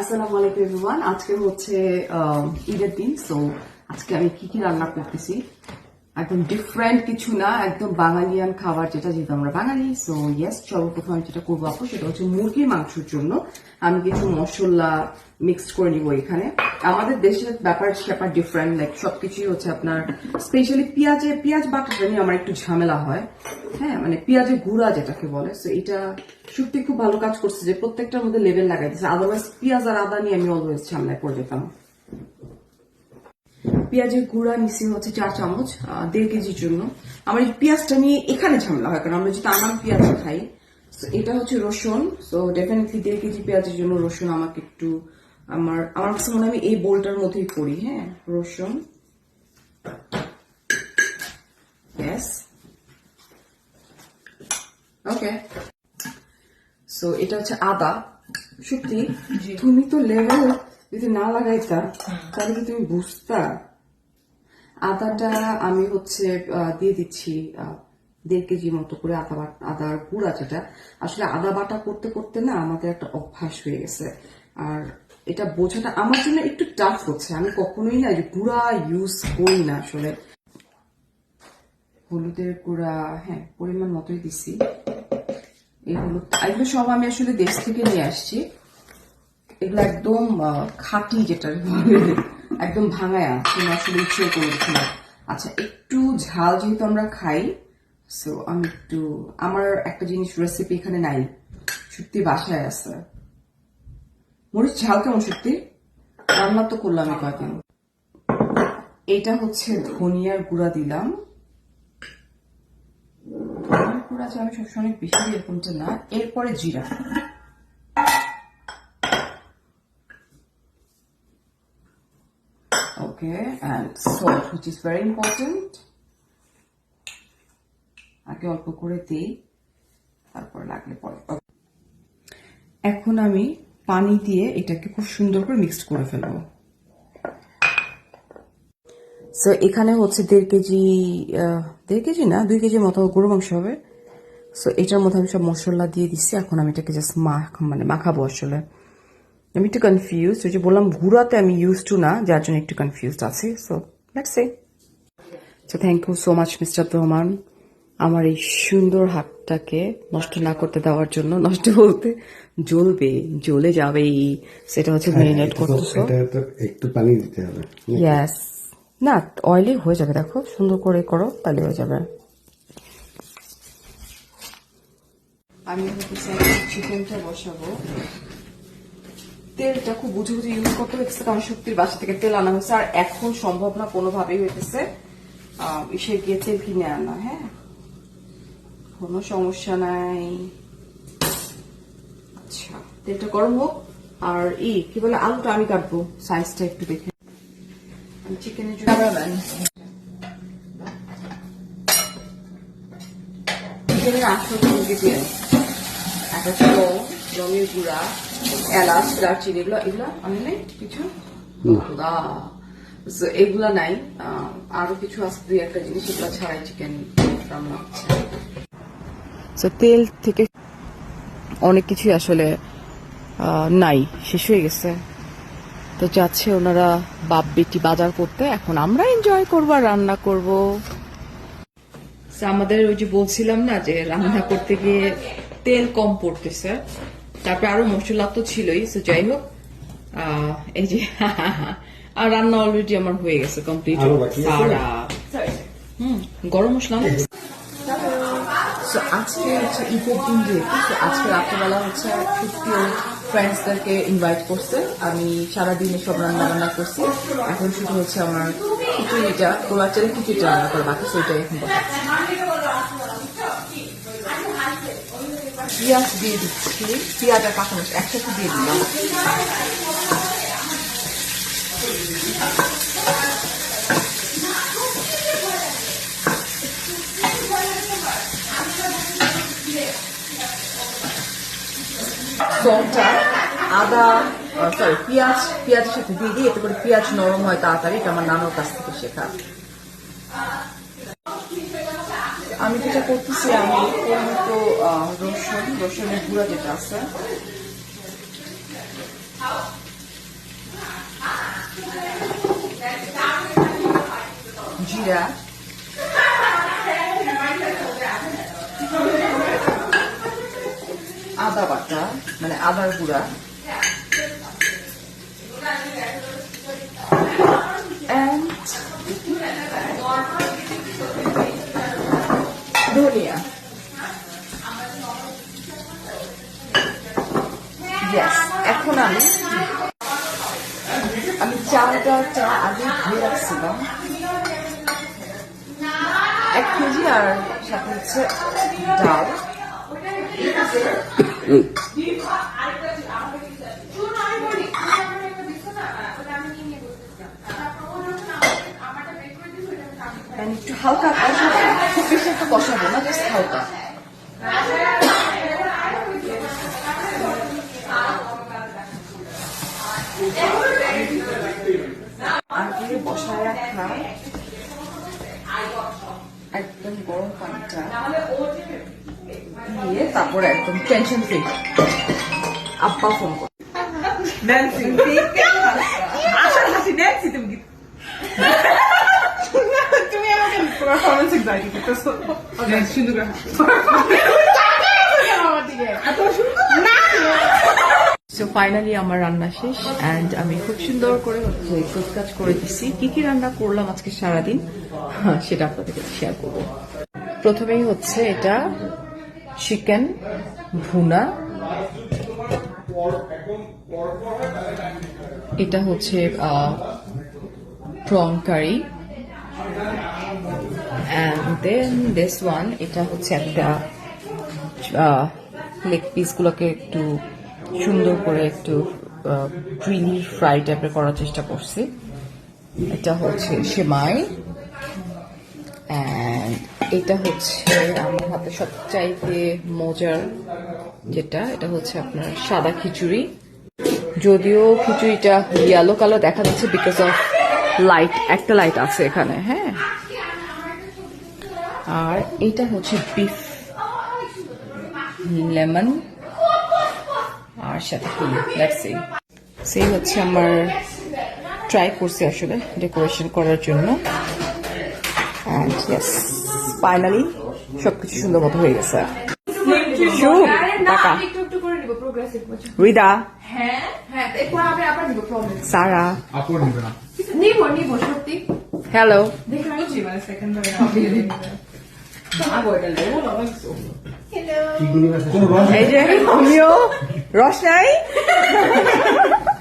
আসসালামু আলাইকুম এভরিওয়ান। আজকে হচ্ছে ঈদের দিন সো আজকে আমি কি কি রান্না করতেছি? একদম ডিফারেন্ট কিছু না, একদম বাঙালিয়ান খাবার যেটা যেহেতু আমরা বাঙালি সো ইয়েস সর্বপ্রথম আমি যেটা করব আপু, সেটা হচ্ছে মুরগির মাংসের জন্য আমি কিছু মশলা মিক্সড করে নিব এখানে। আমাদের দেশের ব্যাপার স্যাপার ডিফারেন্ট লাইক সবকিছুই হচ্ছে আপনার স্পেশালি পেঁয়াজে, পেঁয়াজ বাটাটা নিয়ে আমার একটু ঝামেলা হয়। হ্যাঁ মানে পেঁয়াজের গুঁড়া যেটাকে বলে সো এটা সত্যি খুব ভালো কাজ করছে যে প্রত্যেকটার মধ্যে লেভেল লাগাই দিচ্ছে আদারওয়াইজ পেঁয়াজ আর আদা নিয়ে আমি অলওয়েজ ঝামেলায় পড়ে যেতাম। পেঁয়াজের গুঁড়া মিশিয়ে হচ্ছে চার চামচ দেড় কেজির জন্য। আমার এই পেঁয়াজটা নিয়ে এখানে ঝামেলা হয় কারণ আমরা যেটা আনাম পেঁয়াজ খাই এটা হচ্ছে রসুন। সো ডেফিনেটলি দেড় কেজি পেঁয়াজের জন্য রসুন আমাকে একটু আমার আমার কাছে মনে হয় আমি এই বোলটার মধ্যেই করি হ্যাঁ? রসুন. ওকে সো এটা হচ্ছে আদা। সত্যি তুমি তো লেভেল যদি না লাগাইতা তাহলে কি তুমি বুঝতা? আদাটা আমি হচ্ছে দিয়ে দিচ্ছি দেড় কেজি মতো করে আদা আদার গুঁড়া যেটা আসলে আদা বাটা করতে করতে না আমাদের একটা অভ্যাস হয়ে গেছে। আর এটা বোঝাটা আমার জন্য একটু টাফ হচ্ছে। আমি কখনোই না যে গুঁড়া ইউজ করি না আসলে। হলুদের গুঁড়া হ্যাঁ পরিমাণ মতোই দিছি। এই হলুদ, এগুলো সব আমি আসলে দেশ থেকে নিয়ে আসছি। এগুলো একদম খাঁটি যেটা একদম ভাঙায়া তুমি আসলে ইচ্ছে করে দিচ্ছিল আচ্ছা একটু ঝাল যেহেতু আমরা খাই সো আমি একটু, আমার একটা জিনিস রেসিপি এখানে নাই, সত্যি বাসায় আছে। মরিচ ঝাল কেমন সত্যি? রান্না তো করলাম কয়েকদিন এটা হচ্ছে ধনিয়ার গুঁড়া দিলাম। গুঁড়া আমি সবসময় বেশি এরকমটা না, এরপরে জিরা। Okay, and salt, which is very important. আগে অল্প করে দিই তারপর লাগলে পরে. এখন আমি পানি দিয়ে এটাকে খুব সুন্দর করে মিক্সড করে ফেলব সো এখানে হচ্ছে দেড় কেজি দেড় কেজি না দুই কেজি মতো গরু মাংস হবে সো এটার মধ্যে আমি সব মশলা দিয়ে দিচ্ছি এখন আমি এটাকে জাস্ট মাখ মানে মাখাবো আসলে আমি একটু কনফিউজ ওই যে বললাম ঘুরাতে আমি ইউজ টু না যার জন্য একটু কনফিউজড আছি। So let's say so thank you so much mister Rahman আমার এই সুন্দর হাতটাকে নষ্ট না করতে দেওয়ার জন্য নষ্ট বলতে জ্বলবে জ্বলে যাবে সেটা হচ্ছে মেরিনেট করতেছো এটা একটু পানি দিতে হবে। ইয়াস না অয়েলি হয়ে যাবে দেখো। সুন্দর করে করো তাহলে হয়ে যাবে। আমি চিকেনটা বসাবো। তেলটা খুব বুঝে বুঝে ইউজ করতে হচ্ছে কারণ শক্তির বাসা থেকে তেল আনা হয়েছে আর এখন সম্ভব না কোনোভাবেই হইতেছে। ইসে গিয়ে তেল কিনে আনা হ্যাঁ? কোনো সমস্যা নাই। আচ্ছা তেলটা গরম হোক আর ই কি বলে আলুটা আমি কাটবো সাইজটা একটু দেখে। চিকেনের জন্য চিকেনের আসল ইনগ্রিডিয়েন্ট একটা গুঁড়া। এলাচ দারচিনি এগুলো এগুলো আমি নেই কিছু? এগুলা নাই। আহ, আরও কিছু আছে দুই একটা জিনিস এগুলো ছাড়াই চিকেন রান্না হচ্ছে। So, তেল থেকে অনেক কিছুই আসলে নাই শেষ হয়ে গেছে। তো যাচ্ছে ওনারা বাপ বেটি বাজার করতে এখন আমরা এনজয় করব আর রান্না করব। আমাদের ওই যে বলছিলাম না যে রান্না করতে গিয়ে তেল কম পড়তেছে। তারপরে আরও মশলা তো ছিলই তো যাই হোক আহ, এই যে আর রান্না অলরেডি আমার হয়ে গেছে কমপ্লিট সারা। হুম গরম মশলা আজকে হচ্ছে ঈদের দিন যেহেতু আজকে রাত্রেবেলা হচ্ছে সত্যি ফ্রেন্ডসদেরকে ইনভাইট করছে। আমি সারাদিনে সব রান্না বান্না করছি। এখন শুধু হচ্ছে আমার খিচুড়িটা গোলাপ খিচুড়িটা রান্না করে বাকি সেটাই এখন বসাচ্ছি। পেঁয়াজ দিয়ে দিচ্ছি পেঁয়াজ আর কাঁচা মশলা একসাথে দিয়ে দিলাম সলটা আদা সরি পেঁয়াজ পেঁয়াজের সাথে দিয়ে দিই এতে করে পেঁয়াজ নরম হয় তাড়াতাড়ি, এটা আমার নানুর কাছ থেকে শেখা। আমি যেটা করতেছি আমি পরিমিত আহ, রসুন রসুনের গুঁড়া যেটা আছে জিরা আদা বাটা মানে আদার গুঁড়া and Yes, এখন আমি আমি চালটা আগে ধুয়ে রাখছিলাম। এক কেজি আর সাথে হচ্ছে ডাল। একটু হালকা কষাবো কষাবো না জাস্ট হালকা আগে বসায় রাখা একদম গরম পানিটা দিয়ে তারপরে একদম টেনশন ফ্রি আব্বা ফোন করে ন্যান্সি আশার হাসি ন্যান্সি তুমি তুমি আমাকে এক্সাইটি করতেছো সুন্দর সো ফাইনালি আমার রান্না শেষ অ্যান্ড আমি খুব সুন্দর করে কাজ করে দিচ্ছি কি কি রান্না করলাম আজকে সারাদিন? হ্যাঁ, সেটা আপনাদের শেয়ার করব। প্রথমেই হচ্ছে এটা চিকেন ভুনা। এটা হচ্ছে prawn curry and then this one এটা হচ্ছে একটা লেগ পিসগুলোকে একটু সুন্দর করে একটু গ্রিলি ফ্রাই টাইপের করার চেষ্টা করছি। এটা হচ্ছে সেমাই। অ্যান্ড এটা হচ্ছে আমার হাতে সবচাইতে মজার যেটা, এটা হচ্ছে আপনার সাদা খিচুড়ি। যদিও খিচুড়িটা ইয়েলো কালার দেখা যাচ্ছে বিকজ অফ লাইট একটা লাইট আছে এখানে হ্যাঁ? আর এটা হচ্ছে বিফ লেমন আর সাথে ফুল লেটস সি সেই হচ্ছে আমার ট্রাই করছি আসলে ডেকোরেশন করার জন্য। অ্যান্ড ইয়েস ফাইনালি সবকিছু সুন্দর মতো হয়ে গেছে। রিদা। হ্যাঁ হ্যাঁ এরপর আবার আবার নিব প্রবলেম সারা। আপন নিবে না। নিব নিব সত্যি। হ্যালো এই যে আমিও। রস নাই?